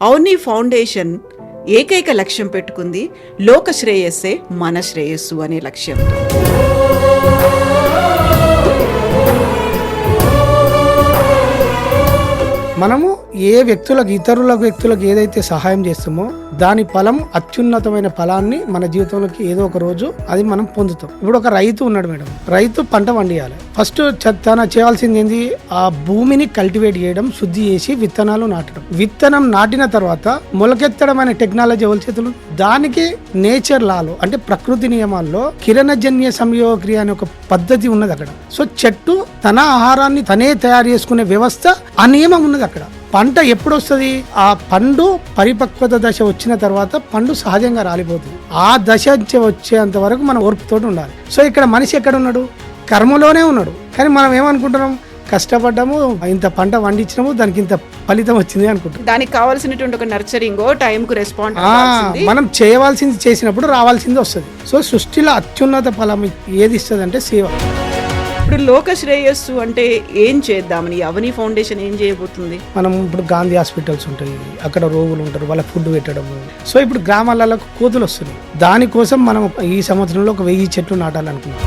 అవని foundation ఏకైక లక్ష్యం పెట్టుకుంది లోక శ్రేయస్సే మన శ్రేయస్సు అనే లక్ష్యంతో మనము ఏ వ్యక్తులకు ఇతరుల వ్యక్తులకు ఏదైతే సహాయం చేస్తామో దాని ఫలం అత్యున్నతమైన ఫలాన్ని మన జీవితంలోకి ఏదో ఒక రోజు అది మనం పొందుతాం. ఇప్పుడు ఒక రైతు ఉన్నాడు మేడం. రైతు పంట పండియాలి. ఫస్ట్ చ- తన చేయాల్సింది ఏంది? ఆ భూమిని కల్టివేట్ చేయడం శుద్ధి చేసి విత్తనాలు నాటడం. విత్తనం నాటిన తర్వాత మొలకెత్తడం అనే టెక్నాలజీ ఎవరి చేతులు? దానికి నేచర్ లాలో అంటే ప్రకృతి నియమాల్లో కిరణజన్య సంయోగక్రియ అనే ఒక పద్ధతి ఉన్నది అక్కడ. సో చెట్టు తన ఆహారాన్ని తనే తయారు చేసుకునే వ్యవస్థ ఆ నియమం ఉన్నది అక్కడ. పంట ఎప్పుడు వస్తుంది ఆ పండు పరిపక్వత దశ వచ్చిన తర్వాత పండు సహజంగా రాలిపోతుంది. ఆ దశ వచ్చే- వచ్చేంత వరకు మనం ఓర్పుతోటి ఉండాలి. సో ఇక్కడ మనిషి ఎక్కడ ఉన్నాడు కర్మలోనే ఉన్నాడు. కానీ మనం ఏమనుకుంటున్నాం? కష్టపడ్డాము ఇంత పంట పండించినాము దానికి ఇంత ఫలితం వచ్చింది అనుకుంటున్నాం. దానికి కావాల్సినటువంటి ఒక నర్చరింగ్ టైంకు రెస్పాండ్ ఆ, మనం చేయవలసింది చేసినప్పుడు రావాల్సింది వస్తుంది. సో సృష్టిలో అత్యున్నత ఫలం ఏది ఇస్తుంది అంటే సేవ. ఇప్పుడు లోక శ్రేయస్సు అంటే ఏం చేద్దామని అవని ఫౌండేషన్ ఏం చేయబోతుంది? మనం ఇప్పుడు గాంధీ హాస్పిటల్స్ ఉంటాయి అక్కడ రోగులు ఉంటారు వాళ్ళ ఫుడ్ పెట్టడము. సో ఇప్పుడు గ్రామాలలో కోతులు వస్తున్నాయి. దానికోసం మనం ఈ సంవత్సరంలో ఒక వెయ్యి చెట్లు నాటాలనుకున్నాం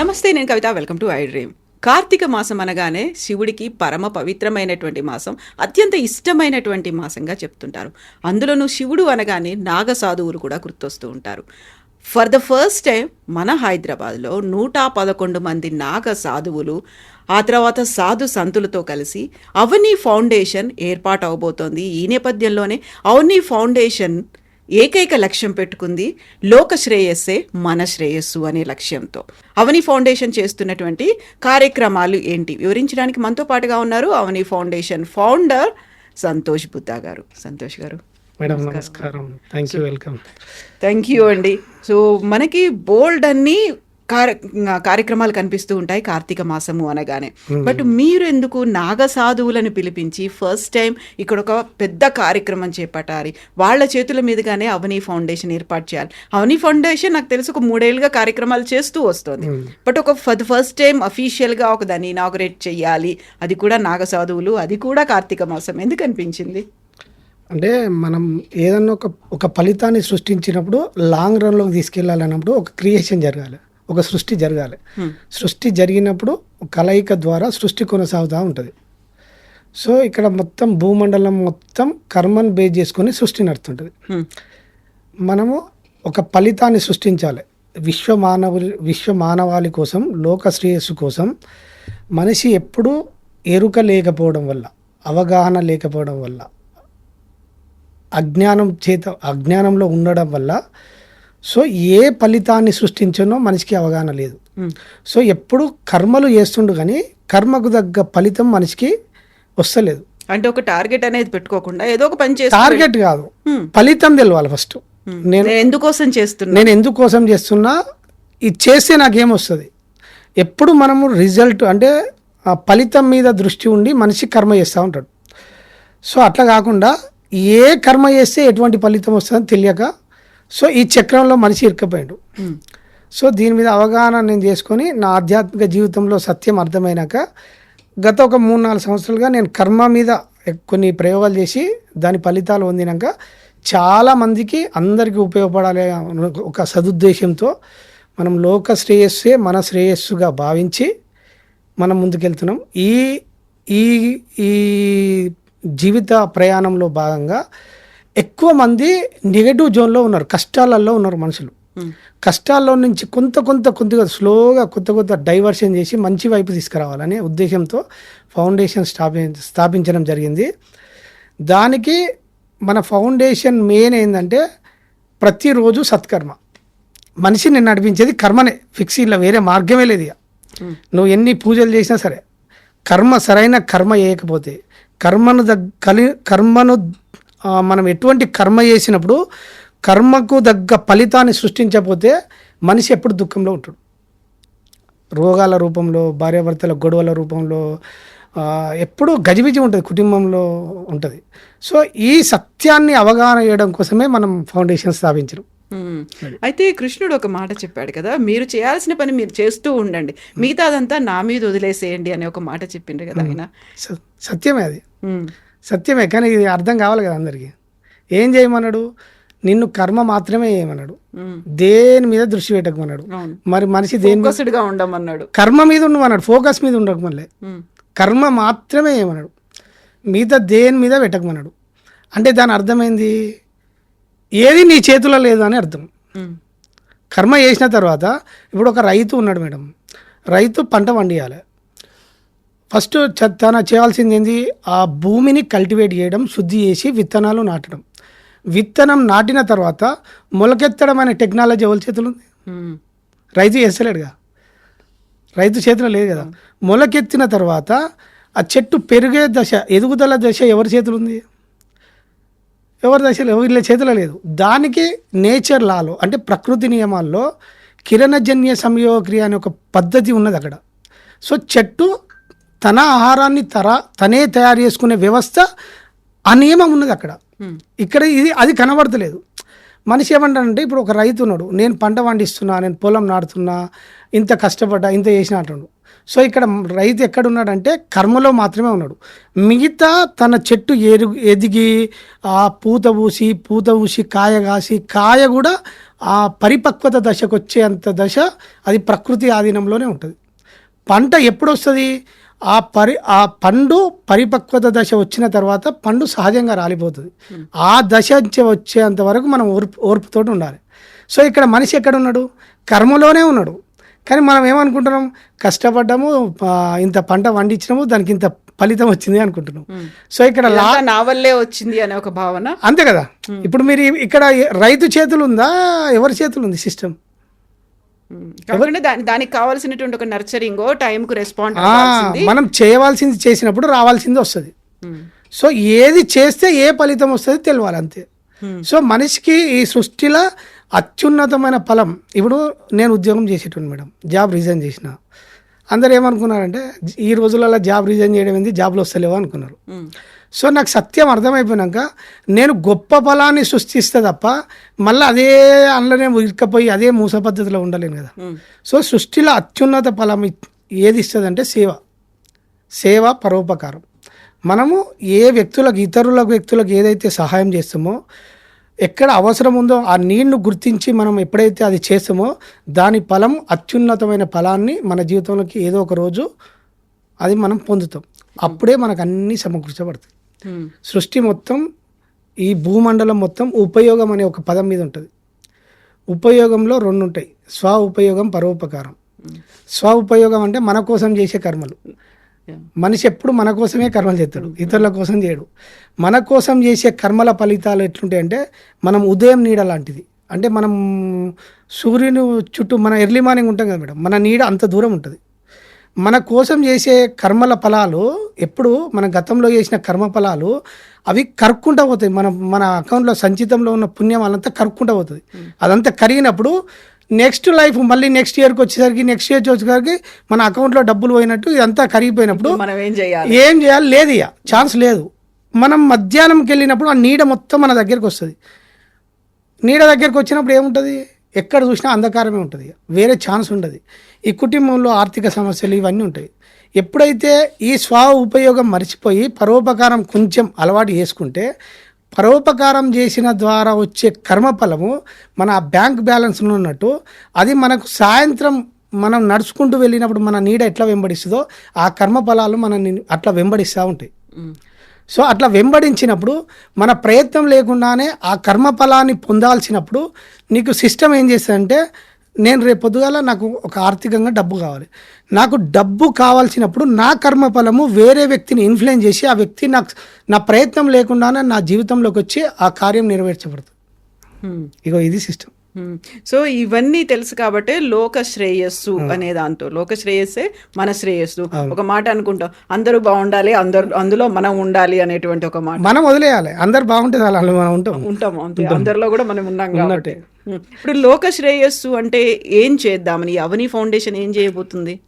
నమస్తే నేను Kavitha. Welcome to I dream. Karthika మాసం అనగానే శివుడికి పరమ పవిత్రమైనటువంటి మాసం అత్యంత ఇష్టమైనటువంటి మాసంగా చెప్తుంటారు. అందులోనూ శివుడు అనగానే నాగ సాధువులు కూడా గుర్తొస్తూ ఉంటారు. ఫర్ ద ఫస్ట్ టైం మన హైదరాబాద్లో నూట పదకొండు మంది నాగ సాధువులు ఆ తర్వాత సాధు సంతులతో కలిసి అవని ఫౌండేషన్ ఏర్పాటు అవబోతోంది ఈ నేపథ్యంలోనే అవని ఫౌండేషన్ ఏకైక లక్ష్యం పెట్టుకుంది లోక శ్రేయస్సే మన శ్రేయస్సు అనే లక్ష్యంతో. అవని ఫౌండేషన్ చేస్తున్నటువంటి కార్యక్రమాలు ఏంటి? వివరించడానికి మనతో పాటుగా ఉన్నారు అవని ఫౌండేషన్ ఫౌండర్ సంతోష్ బుద్ధా గారు. సంతోష్ గారు మేడం నమస్కారం. Thank you welcome thank you అండి. సో మనకి బోల్డ్ అన్ని కార్యక్రమాలు కనిపిస్తూ ఉంటాయి కార్తీక మాసము అనగానే. బట్ మీరు ఎందుకు నాగ సాధువులను పిలిపించి ఫస్ట్ టైం ఇక్కడ ఒక పెద్ద కార్యక్రమం చేపట్టాలి? వాళ్ళ చేతుల మీదుగానే అవని ఫౌండేషన్ ఏర్పాటు చేయాలి. అవని ఫౌండేషన్ నాకు తెలుసు ఒక మూడేళ్ళుగా కార్యక్రమాలు చేస్తూ వస్తుంది. బట్ ఒక ఫస్ట్ టైం అఫీషియల్గా ఒక దాన్ని ఇనాగరేట్ చేయాలి అది కూడా నాగ సాధువులు అది కూడా కార్తీక మాసం. ఎందుకు అనిపించింది? అంటే మనం ఏదన్నా ఒక ఒక ఫలితాన్ని సృష్టించినప్పుడు లాంగ్ రన్లోకి తీసుకెళ్ళాలన్నప్పుడు ఒక క్రియేషన్ జరగాలి. ఒక సృష్టి జరగాలి. సృష్టి జరిగినప్పుడు కలయిక ద్వారా సృష్టి కొనసాగుతూ ఉంటుంది. సో ఇక్కడ మొత్తం భూమండలం మొత్తం కర్మను బేస్ చేసుకొని సృష్టి నడుతుంటుంది. మనము ఒక ఫలితాన్ని సృష్టించాలి. విశ్వ మానవు విశ్వ మానవాళి కోసం లోక శ్రేయస్సు కోసం మనిషి ఎప్పుడూ ఎరుక లేకపోవడం వల్ల అవగాహన లేకపోవడం వల్ల అజ్ఞానం చేత అజ్ఞానంలో ఉండడం వల్ల సో ఏ ఫలితాన్ని సృష్టించనో మనిషికి అవగాహన లేదు. సో ఎప్పుడు కర్మలు చేస్తుండు కానీ కర్మకు తగ్గ ఫలితం మనిషికి వస్తలేదు. అంటే ఒక టార్గెట్ అనేది పెట్టుకోకుండా ఏదో ఒక పని చేస్తూ టార్గెట్ కాదు. ఫలితం తెలవాలి ఫస్ట్. నేను నేను ఎందుకోసం చేస్తున్నా? నేను ఎందుకోసం చేస్తున్నా? ఇది చేస్తే నాకేం వస్తుంది? ఎప్పుడు మనము రిజల్ట్ అంటే ఆ ఫలితం మీద దృష్టి ఉండి మనిషి కర్మ చేస్తూ ఉంటాడు. సో అట్లా కాకుండా ఏ కర్మ చేస్తే ఎటువంటి ఫలితం వస్తుందని తెలియక సో ఈ చక్రంలో మనిషి ఇరుక్కుపోయాడు. సో దీని మీద అవగాహన నేను చేసుకొని నా ఆధ్యాత్మిక జీవితంలో సత్యం అర్థమైనాక గత ఒక మూడు నాలుగు సంవత్సరాలుగా నేను కర్మ మీద కొన్ని ప్రయోగాలు చేసి దాని ఫలితాలు పొందినాక చాలా మందికి అందరికీ ఉపయోగపడాలి ఒక సదుద్దేశంతో మనం లోక శ్రేయస్సే మన శ్రేయస్సుగా భావించి మనం ముందుకెళ్తున్నాం ఈ ఈ ఈ జీవిత ప్రయాణంలో భాగంగా ఎక్కువ మంది నెగటివ్ జోన్లో ఉన్నారు కష్టాలలో ఉన్నారు మనుషులు. కష్టాల్లో నుంచి కొంత కొంత కొద్దిగా స్లోగా కొత్త కొత్త డైవర్షన్ చేసి మంచి వైపు తీసుకురావాలనే ఉద్దేశంతో ఫౌండేషన్ స్థాపి స్థాపించడం జరిగింది. దానికి మన ఫౌండేషన్ మెయిన్ ఏంటంటే ప్రతిరోజు సత్కర్మ. మనిషిని నడిపించేది కర్మనే. ఫిక్స్ ఇలా వేరే మార్గమే లేదు ఇక. నువ్వు ఎన్ని పూజలు చేసినా సరే కర్మ సరైన కర్మ చేయకపోతే కర్మను దగ్ కలి కర్మను మనం ఎటువంటి కర్మ చేసినప్పుడు కర్మకు తగ్గ ఫలితాన్ని సృష్టించకపోతే మనిషి ఎప్పుడు దుఃఖంలో ఉంటాడు. రోగాల రూపంలో భార్యాభర్తల గొడవల రూపంలో ఎప్పుడూ గజిబిజి ఉంటుంది కుటుంబంలో ఉంటుంది. సో ఈ సత్యాన్ని అవగాహన చేయడం కోసమే మనం ఫౌండేషన్ స్థాపించడం. అయితే కృష్ణుడు ఒక మాట చెప్పాడు కదా మీరు చేయాల్సిన పని మీరు చేస్తూ ఉండండి. మిగతాదంతా నా మీద వదిలేసేయండి అనే ఒక మాట చెప్పిండ్రు కదా ఆయన. సత్యమే అది. సత్యమే కానీ ఇది అర్థం కావాలి కదా అందరికీ. ఏం చేయమన్నాడు? నిన్ను కర్మ మాత్రమే చేయమన్నాడు. దేని మీద దృష్టి పెట్టకమన్నాడు? మరి మనిషి దేని ఉండమన్నాడు. కర్మ మీద ఉండమన్నాడు ఫోకస్ మీద ఉండకమల్లే ఉమ్. కర్మ మాత్రమే చేయమన్నాడు. మిగతా దేని మీద పెట్టకమన్నాడు? అంటే దాని అర్థమైంది? ఏది నీ చేతిలో లేదు అని అర్థం. కర్మ చేసిన తర్వాత ఇప్పుడు ఒక రైతు ఉన్నాడు మేడం. రైతు పంట పండియాలి ఫస్ట్ తన చేయాల్సింది ఏంది ఆ భూమిని కల్టివేట్ చేయడం శుద్ధి చేసి విత్తనాలు నాటడం. విత్తనం నాటిన తర్వాత మొలకెత్తడం అనే టెక్నాలజీ ఎవరి చేతులు ఉంది. రైతు చేస్తలేడుగా. రైతు చేతిలో లేదు కదా. మొలకెత్తిన తర్వాత ఆ చెట్టు పెరిగే దశ ఎదుగుదల దశ ఎవరి చేతులు ఉంది? ఎవరి దశలో? వీళ్ళ చేతిలో లేదు. దానికి నేచర్ లాలో అంటే ప్రకృతి నియమాల్లో కిరణజన్య సంయోగక్రియ అనే ఒక పద్ధతి ఉన్నది అక్కడ. సో చెట్టు తన ఆహారాన్ని తర తనే తయారు చేసుకునే వ్యవస్థ ఆ నియమం ఉన్నది అక్కడ. ఇక్కడ ఇది అది కనబడతలేదు. మనిషి ఏమంటాడంటే ఇప్పుడు ఒక రైతు ఉన్నాడు నేను పంట పండిస్తున్నా నేను పొలం నాటుతున్నా ఇంత కష్టపడ్డా ఇంత చేసిన అంటాడు. సో ఇక్కడ రైతు ఎక్కడున్నాడంటే కర్మలో మాత్రమే ఉన్నాడు. మిగతా తన చెట్టు ఎరుగు ఎదిగి ఆ పూత పూసి పూత పూసి కాయ కాసి కాయ కూడా ఆ పరిపక్వత దశకు వచ్చేంత దశ అది ప్రకృతి ఆధీనంలోనే ఉంటుంది. పంట ఎప్పుడు వస్తుంది ఆ పరి ఆ పండు పరిపక్వత దశ వచ్చిన తర్వాత పండు సహజంగా రాలిపోతుంది. ఆ దశ వచ్చే- వచ్చేంత వరకు మనం ఓర్పు ఓర్పుతోటి ఉండాలి. సో ఇక్కడ మనిషి ఎక్కడ ఉన్నాడు కర్మలోనే ఉన్నాడు. కానీ మనం ఏమనుకుంటున్నాం? కష్టపడ్డాము ఇంత పంట పండించినాము దానికి ఇంత ఫలితం వచ్చింది అనుకుంటున్నాం. సో ఇక్కడ నా వల్లే వచ్చింది అనే ఒక భావన. అంతే కదా? ఇప్పుడు మీరు ఇక్కడ రైతు చేతులు ఉందా? ఎవరి చేతులు ఉంది సిస్టమ్. కాకుండా దాని దానికి కావాల్సినటువంటి ఒక నర్చరింగ్ టైంకు రెస్పాండ్ మనం చేయవలసింది చేసినప్పుడు రావాల్సింది వస్తుంది. సో ఏది చేస్తే ఏ ఫలితం వస్తుంది తెలియాలి అంతే. సో మనిషికి ఈ సృష్టిలో అత్యున్నతమైన ఫలం ఇప్పుడు నేను ఉద్యోగం చేసేటోను మేడం జాబ్ రిజైన్ చేసిన. అందరు ఏమనుకున్నారంటే ఈ రోజులలో జాబ్ రిజైన్ చేయడం ఏంది? జాబ్లు వస్తలేవు అనుకున్నారు. సో నాకు సత్యం అర్థమైపోయినాక నేను గొప్ప ఫలాన్ని సృష్టిస్తే తప్ప మళ్ళీ అదే అందులోనే ఇరుక్కపోయి అదే మూస పద్ధతిలో ఉండలేను కదా. సో సృష్టిలో అత్యున్నత ఫలం ఏది ఇస్తుందంటే సేవ. సేవ పరోపకారం. మనము ఏ వ్యక్తులకు ఇతరులకు వ్యక్తులకు ఏదైతే సహాయం చేస్తామో ఎక్కడ అవసరం ఉందో ఆ నీడ్ను గుర్తించి మనం ఎప్పుడైతే అది చేస్తామో దాని ఫలం అత్యున్నతమైన ఫలాన్ని మన జీవితంలోకి ఏదో ఒక రోజు అది మనం పొందుతాం. అప్పుడే మనకు అన్నీ సమకూర్చబడతాయి. సృష్టి మొత్తం ఈ భూమండలం మొత్తం ఉపయోగం అనే ఒక పదం మీద ఉంటుంది. ఉపయోగంలో రెండు ఉంటాయి స్వ ఉపయోగం పరోపకారం. స్వ ఉపయోగం అంటే మన కోసం చేసే కర్మలు. మనిషి ఎప్పుడు మన కోసమే కర్మలు చేస్తాడు. ఇతరుల కోసం చేయడు. మన కోసం చేసే కర్మల ఫలితాలు ఎట్లుంటాయి అంటే మనం ఉదయం నీడ లాంటిది. అంటే మనం సూర్యుని చుట్టూ మన ఎర్లీ మార్నింగ్ ఉంటాం కదా మేడం మన నీడ అంత దూరం ఉంటుంది. మన కోసం చేసే కర్మల ఫలాలు ఎప్పుడు మన గతంలో చేసిన కర్మ ఫలాలు అవి కరుక్కుంటా పోతాయి. మన మన అకౌంట్లో సంచితంలో ఉన్న పుణ్యం అదంతా కరుక్కుంటా పోతుంది. అదంతా కరిగినప్పుడు నెక్స్ట్ లైఫ్ మళ్ళీ నెక్స్ట్ ఇయర్కి వచ్చేసరికి నెక్స్ట్ ఇయర్ వచ్చేసరికి మన అకౌంట్లో డబ్బులు పోయినట్టు ఇదంతా కరిగిపోయినప్పుడు మనం ఏం చేయాలి? ఏం చేయాలి? లేదు ఇక. ఛాన్స్ లేదు. మనం మధ్యాహ్నంకి వెళ్ళినప్పుడు ఆ నీడ మొత్తం మన దగ్గరికి వస్తుంది. నీడ దగ్గరికి వచ్చినప్పుడు ఏముంటుంది? ఎక్కడ చూసినా అంధకారమే ఉంటుంది. వేరే ఛాన్స్ ఉండదు. ఈ కుటుంబంలో ఆర్థిక సమస్యలు ఇవన్నీ ఉంటాయి ఎప్పుడైతే ఈ స్వ ఉపయోగం మర్చిపోయి పరోపకారం కొంచెం అలవాటు చేసుకుంటే పరోపకారం చేసిన ద్వారా వచ్చే కర్మఫలము మన బ్యాంక్ బ్యాలెన్స్లో ఉన్నట్టు అది మనకు సాయంత్రం మనం నడుచుకుంటూ వెళ్ళినప్పుడు మన నీడ ఎట్లా వెంబడిస్తుందో ఆ కర్మఫలాలు మనల్ని అట్లా వెంబడిస్తూ ఉంటాయి. సో అట్లా వెంబడించినప్పుడు మన ప్రయత్నం లేకుండానే ఆ కర్మఫలాన్ని పొందాల్సినప్పుడు నీకు సిస్టమ్ ఏం చేస్తుందంటే నేను రేపు పొద్దుగాల నాకు ఒక ఆర్థికంగా డబ్బు కావాలి నాకు డబ్బు కావాల్సినప్పుడు నా కర్మఫలము వేరే వ్యక్తిని ఇన్ఫ్లుయెన్స్ చేసి ఆ వ్యక్తి నాకు నా ప్రయత్నం లేకుండానే నా జీవితంలోకి వచ్చి ఆ కార్యం నెరవేర్చబడుతుంది. ఇగో ఇది సిస్టమ్. సో ఇవన్నీ తెలుసు కాబట్టి లోక శ్రేయస్సు అనే దాంతో. లోక శ్రేయస్సే మన శ్రేయస్సు. ఒక మాట అనుకుంటాం అందరూ బాగుండాలి అందరు అందులో మనం ఉండాలి అనేటువంటి ఒక మాట. మనం వదిలేయాలి. అందరు బాగుంటే అలా మనం ఉంటాం. ఉంటాము అంతే. అందరిలో కూడా మనం ఉన్నాం కాబట్టి. ఇప్పుడు లోక శ్రేయస్సు అంటే ఏం చేద్దామని అవని ఫౌండేషన్ ఏం చేయబోతుంది?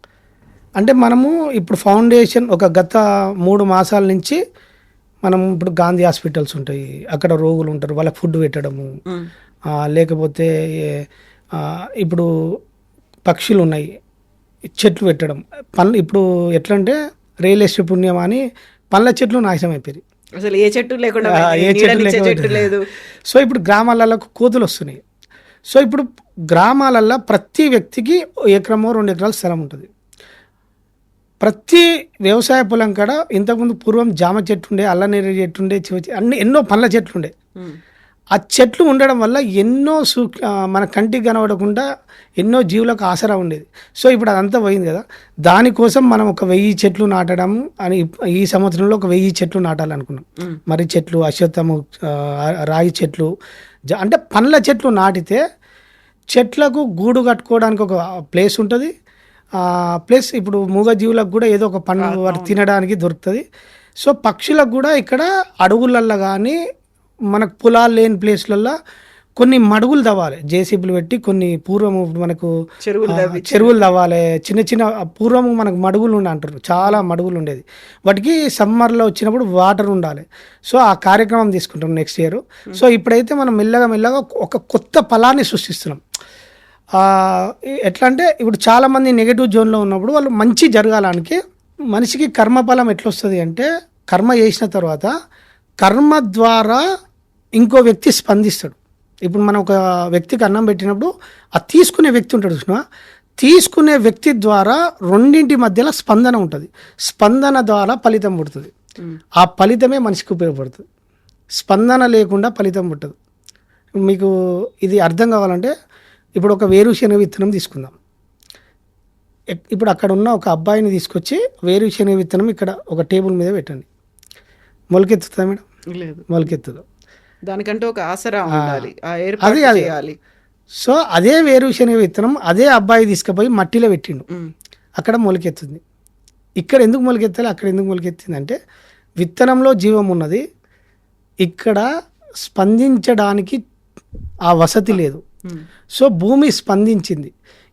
అంటే మనము ఇప్పుడు ఫౌండేషన్ ఒక గత మూడు మాసాల నుంచి మనం ఇప్పుడు గాంధీ హాస్పిటల్స్ ఉంటాయి. అక్కడ రోగులు ఉంటారు వాళ్ళకి ఫుడ్ పెట్టడము. లేకపోతే ఇప్పుడు పక్షులు ఉన్నాయి. చెట్లు పెట్టడం. పనులు ఇప్పుడు ఎట్లా అంటే రియల్ ఎస్టేట్ పుణ్యం అని పండ్ల చెట్లు నాశనం అయిపోయాయి అసలు ఏ చెట్టు లేకుండా ఏ. చెట్టు లేదు. సో ఇప్పుడు గ్రామాలలో కోతులు వస్తున్నాయి. సో ఇప్పుడు గ్రామాలల్లో ప్రతి వ్యక్తికి ఎకరమో రెండు ఎకరాల స్థలం ఉంటుంది. ప్రతి వ్యవసాయ పొలం కాడ ఇంతకుముందు పూర్వం జామ చెట్టు ఉండే అల్లనేరు చెట్టు ఉండే చివ అన్ని ఎన్నో పండ్ల చెట్లు ఉండే. ఉమ్. ఆ చెట్లు ఉండడం వల్ల ఎన్నో సూ మన కంటికి కనబడకుండా ఎన్నో జీవులకు ఆసరా ఉండేది. సో ఇప్పుడు అదంతా పోయింది కదా. దానికోసం మనం ఒక వెయ్యి చెట్లు నాటడం అని ఈ సంవత్సరంలో ఒక వెయ్యి చెట్లు నాటాలనుకున్నాం. మర్రి చెట్లు అశ్వత్థము రాయి చెట్లు జ- అంటే పండ్ల చెట్లు నాటితే చెట్లకు గూడు కట్టుకోవడానికి ఒక ప్లేస్ ఉంటుంది. ప్లస్ ఇప్పుడు మూగజీవులకు కూడా ఏదో ఒక పండు తినడానికి దొరుకుతుంది. సో పక్షులకు కూడా ఇక్కడ అడవులల్లో కానీ మనకు పొలాలు లేని ప్లేస్లల్లో కొన్ని మడుగులు తవ్వాలి. జేసీబీలు పెట్టి కొన్ని పూర్వం ఇప్పుడు మనకు చెరువులు తవ్వాలి. చిన్న చిన్న పూర్వం మనకు మడుగులు ఉండే అంటారు. చాలా మడుగులు ఉండేది. వాటికి సమ్మర్లో వచ్చినప్పుడు వాటర్ ఉండాలి. సో ఆ కార్యక్రమం తీసుకుంటాం నెక్స్ట్ ఇయర్. సో ఇప్పుడైతే మనం మెల్లగా మెల్లగా ఒక కొత్త ఫలాన్ని సృష్టిస్తున్నాం. ఎట్లా అంటే ఇప్పుడు చాలామంది నెగిటివ్ జోన్లో ఉన్నప్పుడు వాళ్ళు మంచి జరగాలనికి మనిషికి కర్మఫలం ఎట్లా వస్తుంది అంటే కర్మ చేసిన తర్వాత కర్మ ద్వారా ఇంకో వ్యక్తి స్పందిస్తాడు. ఇప్పుడు మనం ఒక వ్యక్తికి అన్నం పెట్టినప్పుడు ఆ తీసుకునే వ్యక్తి ఉంటాడు చూసిన తీసుకునే వ్యక్తి ద్వారా రెండింటి మధ్యలో స్పందన ఉంటుంది. స్పందన ద్వారా ఫలితం పుడుతుంది. ఆ ఫలితమే మనిషికి ఉపయోగపడుతుంది. స్పందన లేకుండా ఫలితం పుట్టదు. మీకు ఇది అర్థం కావాలంటే ఇప్పుడు ఒక వేరుశనగ విత్తనం తీసుకుందాం. ఇప్పుడు అక్కడ ఉన్న ఒక అబ్బాయిని తీసుకొచ్చి వేరుశనగ విత్తనం ఇక్కడ ఒక టేబుల్ మీద పెట్టండి. మొలకెత్తుతుందా మేడం? లేదు. మొలకెత్తదు. దానికంటే ఒక ఆసరా ఉండాలి ఆ అది ఏర్పాటు అది. చేయాలి సో అదే వేరుశనగ విత్తనం అదే అబ్బాయి తీసుకుపోయి మట్టిలో పెట్టిండు. అక్కడ మొలకెత్తుంది ఇక్కడ ఎందుకు మొలకెత్తాలి అక్కడ ఎందుకు మొలకెత్తింది అంటే విత్తనంలో జీవం ఉన్నది ఇక్కడ స్పందించడానికి ఆ వసతి లేదు. సో భూమి స్పందించింది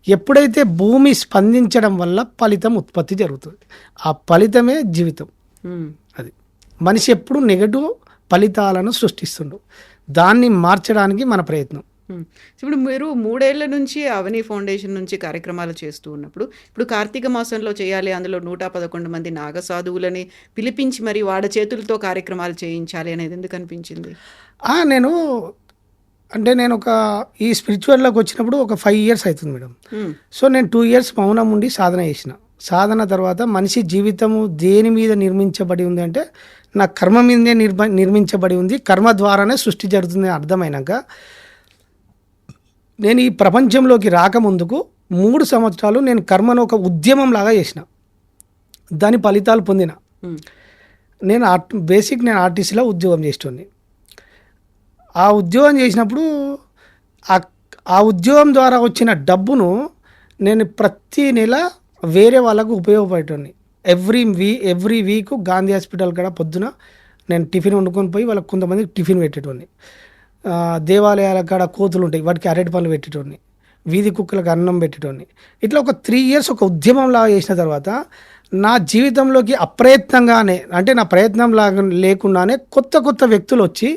ఎప్పుడైతే భూమి స్పందించడం వల్ల ఫలితం ఉత్పత్తి జరుగుతుంది ఆ ఫలితమే జీవితం. అది మనిషి ఎప్పుడు నెగటివ్ ఫలితాలను సృష్టిస్తుండు. దాన్ని మార్చడానికి మన ప్రయత్నం. ఇప్పుడు మీరు మూడేళ్ళ నుంచి అవని ఫౌండేషన్ నుంచి కార్యక్రమాలు చేస్తూ ఉన్నప్పుడు ఇప్పుడు కార్తీక మాసంలో చేయాలి అందులో నూట పదకొండు మంది నాగ సాధువులని పిలిపించి మరి వాడ చేతులతో కార్యక్రమాలు చేయించాలి అనేది ఎందుకు అనిపించింది? నేను అంటే నేను ఒక ఈ స్పిరిచువల్లోకి వచ్చినప్పుడు ఒక ఫైవ్ ఇయర్స్ అవుతుంది మేడం. సో నేను టూ ఇయర్స్ మౌనం ఉండి సాధన చేసిన. సాధన తర్వాత మనిషి జీవితము దేని మీద నిర్మించబడి ఉంది అంటే నా కర్మ మీదే నిర్మ నిర్మించబడి ఉంది. కర్మ ద్వారానే సృష్టి జరుగుతుంది అర్థమైనాక నేను ఈ ప్రపంచంలోకి రాకముందుకు మూడు సంవత్సరాలు నేను కర్మను ఒక ఉద్యమం లాగా చేసిన. దాని ఫలితాలు పొందిన. నేను ఆర్ట్ బేసిక్ నేను ఆర్టీసీలో ఉద్యోగం చేస్తుంది ఆ ఉద్యోగం చేసినప్పుడు ఆ ఆ ఉద్యోగం ద్వారా వచ్చిన డబ్బును నేను ప్రతి నెల వేరే వాళ్ళకు ఉపయోగపడేటోని every we every week Gandhi hospital కాడ పొద్దున నేను టిఫిన్ వండుకొని పోయి వాళ్ళకి కొంతమందికి టిఫిన్ పెట్టేటోని ఆ, దేవాలయాల కాడ కోతులు ఉంటాయి వాటికి అరటి పనులు పెట్టేటోని వీధి కుక్కలకు అన్నం పెట్టేటోని ఇట్లా ఒక త్రీ ఇయర్స్ ఒక ఉద్యమం లాగా చేసిన తర్వాత నా జీవితంలోకి అప్రయత్నంగానే అంటే నా ప్రయత్నం లాగా లేకుండానే కొత్త కొత్త వ్యక్తులు వచ్చి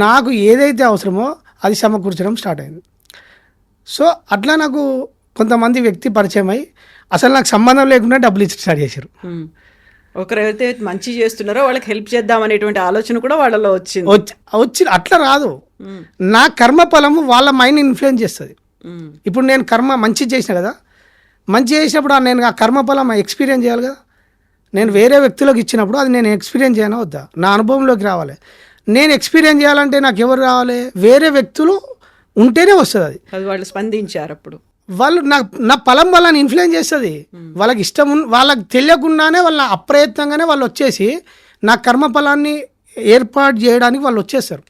నాకు ఏదైతే అవసరమో అది సమకూర్చడం స్టార్ట్ అయింది. సో అట్లా నాకు కొంతమంది వ్యక్తి పరిచయం అయ్యి అసలు నాకు సంబంధం లేకుండా డబ్బులు ఇచ్చి స్టార్ట్ చేశారు. ఒకరైతే మంచి చేస్తున్నారో వాళ్ళకి హెల్ప్ చేద్దాం అనేటువంటి ఆలోచన కూడా వాళ్ళలో వచ్చింది. వచ్చి వచ్చి అట్లా రాదు. నా కర్మ ఫలము వాళ్ళ మైండ్ ఇన్ఫ్లుయెన్స్ చేస్తుంది. ఇప్పుడు నేను కర్మ మంచి చేసిన కదా మంచి చేసినప్పుడు నేను ఆ కర్మ ఫలం ఎక్స్పీరియన్స్ చేయాలి కదా. నేను వేరే వ్యక్తులకు ఇచ్చినప్పుడు అది నేను ఎక్స్పీరియన్స్ చేయనా వద్దా? నా అనుభవంలోకి రావాలి. నేను ఎక్స్పీరియన్స్ చేయాలంటే నాకు ఎవరు రావాలి? వేరే వ్యక్తులు ఉంటేనే వస్తుంది అది వాళ్ళు స్పందించారు అప్పుడు. వాళ్ళు నా నా పొలం వాళ్ళని ఇన్ఫ్లుయెన్స్ చేస్తుంది. వాళ్ళకి ఇష్టం వాళ్ళకి తెలియకుండానే వాళ్ళ అప్రయత్నంగానే వాళ్ళు వచ్చేసి నా కర్మ ఫలాన్ని ఏర్పాటు చేయడానికి వాళ్ళు వచ్చేస్తారు.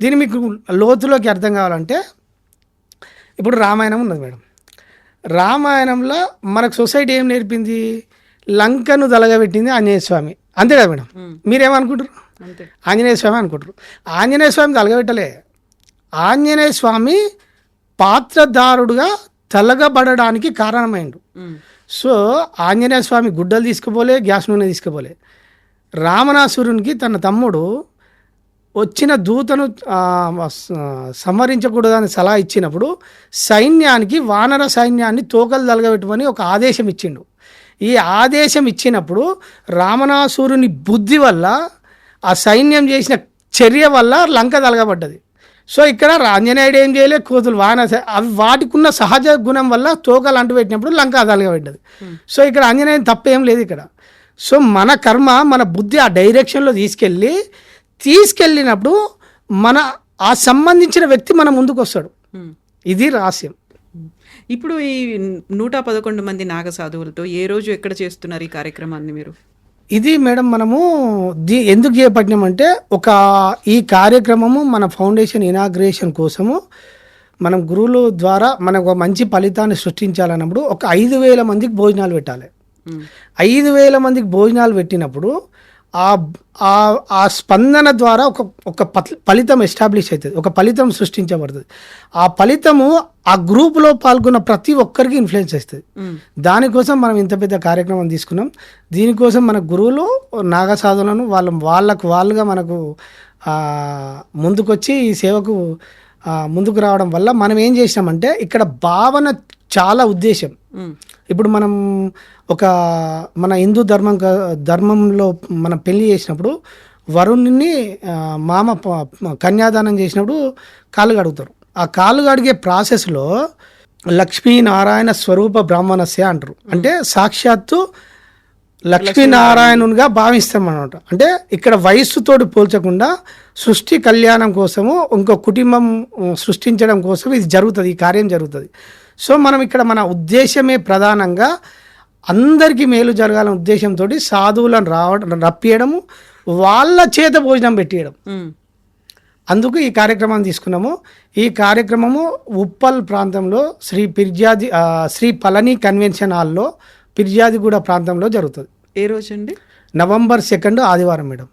దీన్ని మీకు లోతులోకి అర్థం కావాలంటే ఇప్పుడు రామాయణం ఉన్నది మేడం. రామాయణంలో మనకు సొసైటీ ఏం నేర్పింది? లంకను దలగబెట్టింది ఆంజనేయ స్వామి. అంతే కదా మేడం? మీరేమనుకుంటారు ఆంజనేయ స్వామి అనుకుంటారు ఆంజనేయ స్వామి తలగబెట్టలే. ఆంజనేయ స్వామి పాత్రధారుడుగా తలగబడడానికి కారణమైండు. సో ఆంజనేయ స్వామి గుడ్డలు తీసుకుపోలే గ్యాస్ నూనె తీసుకుపోలే. రామనాసురునికి తన తమ్ముడు వచ్చిన దూతను సంహరించకూడదని సలహా ఇచ్చినప్పుడు సైన్యానికి వానర సైన్యాన్ని తోకలు తలగబెట్టమని ఒక ఆదేశం ఇచ్చిండు. ఈ ఆదేశం ఇచ్చినప్పుడు రామనాసురుని బుద్ధి వల్ల ఆ సైన్యం చేసిన చర్య వల్ల లంక తలగబడ్డది. సో ఇక్కడ ఆంజనేయుడు ఏం చేయలే? కోతులు వాన అవి వాటికున్న సహజ గుణం వల్ల తోకలు అంటు పెట్టినప్పుడు లంక తలగబడ్డది సో ఇక్కడ ఆంజనేయం తప్పేం లేదు ఇక్కడ. సో మన కర్మ మన బుద్ధి ఆ డైరెక్షన్లో తీసుకెళ్ళి తీసుకెళ్ళినప్పుడు మన ఆ సంబంధించిన వ్యక్తి మన ముందుకు వస్తాడు ఉమ్. ఇది రహస్యం. ఇప్పుడు ఈ నూట పదకొండు మంది నాగ సాధువులతో ఏ రోజు ఎక్కడ చేస్తున్నారు ఈ కార్యక్రమాన్ని మీరు? ఇది మేడం మనము దీ ఎందుకు చేపట్టినామంటే ఒక ఈ కార్యక్రమము మన ఫౌండేషన్ ఇనాగ్రేషన్ కోసము మనం గురువుల ద్వారా మనకు ఒక మంచి ఫలితాన్ని సృష్టించాలన్నప్పుడు ఒక ఐదు వేల మందికి భోజనాలు పెట్టాలి. ఐదు వేల మందికి భోజనాలు పెట్టినప్పుడు ఆ స్పందన ద్వారా ఒక ఒక ఫలితం ఎస్టాబ్లిష్ అవుతుంది. ఒక ఫలితం సృష్టించబడుతుంది. ఆ ఫలితము ఆ గ్రూపులో పాల్గొన్న ప్రతి ఒక్కరికి ఇన్ఫ్లుయెన్స్ అవుతుంది ఉమ్. దానికోసం మనం ఇంత పెద్ద కార్యక్రమం తీసుకున్నాం. దీనికోసం మన గురువులు నాగసాధులను వాళ్ళ వాళ్ళకు వాళ్ళుగా మనకు ముందుకొచ్చి ఈ సేవకు ముందుకు రావడం వల్ల మనం ఏం చేసినామంటే ఇక్కడ భావన చాలా ఉద్దేశం. ఇప్పుడు మనం ఒక మన హిందూ ధర్మం ధర్మంలో మనం పెళ్ళి చేసినప్పుడు వరుణ్ణి మామ కన్యాదానం చేసినప్పుడు కాళ్ళు కడుగుతారు. ఆ కాళ్ళు కడిగే ప్రాసెస్లో లక్ష్మీనారాయణ స్వరూప బ్రాహ్మణస్య అంటారు. అంటే సాక్షాత్తు లక్ష్మీనారాయణునిగా భావిస్తాం అనమాట అంటే ఇక్కడ వయస్సుతోటి పోల్చకుండా సృష్టి కళ్యాణం కోసము ఇంకో కుటుంబం సృష్టించడం కోసం ఇది జరుగుతుంది ఈ కార్యం జరుగుతుంది. సో మనం ఇక్కడ మన ఉద్దేశమే ప్రధానంగా అందరికీ మేలు జరగాలనే ఉద్దేశంతో సాధువులను రావడం రప్పియడము వాళ్ళ చేత భోజనం పెట్టియడం. అందుకు ఈ కార్యక్రమం తీసుకున్నాము. ఈ కార్యక్రమము ఉప్పల్ ప్రాంతంలో శ్రీ పిర్జాది శ్రీ పళని కన్వెన్షన్ హాల్లో పిర్జాదిగూడ ప్రాంతంలో జరుగుతుంది. ఏ రోజు అండి నవంబర్ సెకండ్ ఆదివారం మేడం.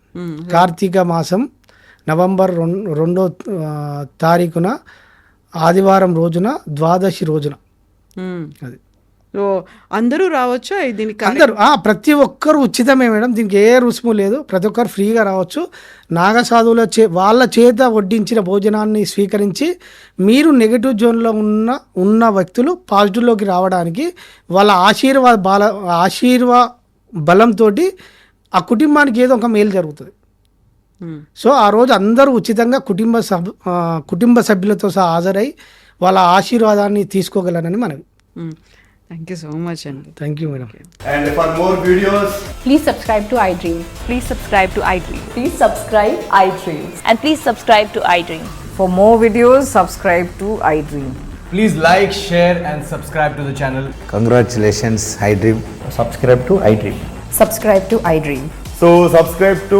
కార్తీక మాసం నవంబర్ రెండో తారీఖున ఆదివారం రోజున ద్వాదశి రోజున. అది. సో అందరూ రావచ్చా? దీనికి అందరూ ప్రతి ఒక్కరు ఉచితమే మేడం. దీనికి ఏ రుసుము లేదు. ప్రతి ఒక్కరు ఫ్రీగా రావచ్చు. నాగసాధువుల చే వాళ్ళ చేత వడ్డించిన భోజనాన్ని స్వీకరించి మీరు నెగిటివ్ జోన్లో ఉన్న ఉన్న వ్యక్తులు పాజిటివ్లోకి రావడానికి వాళ్ళ ఆశీర్వాద బాల ఆశీర్వా బలంతో ఆ కుటుంబానికి ఏదో ఒక మేలు జరుగుతుంది. సో ఆ రోజు అందరూ ఉచితంగా కుటుంబ సభ కుటుంబ సభ్యులతో సహా హాజరై వాళ్ళ ఆశీర్వాదాన్ని తీసుకోగలనని మనం థ్యాంక్ యూ సో మచ్ అండి thank you madam and for more videos please subscribe to I dream please subscribe to I dream please subscribe I dream and please subscribe to I dream for more videos subscribe to I dream please like share and subscribe to the channel congratulations I dream subscribe to I dream subscribe to I dream so subscribe to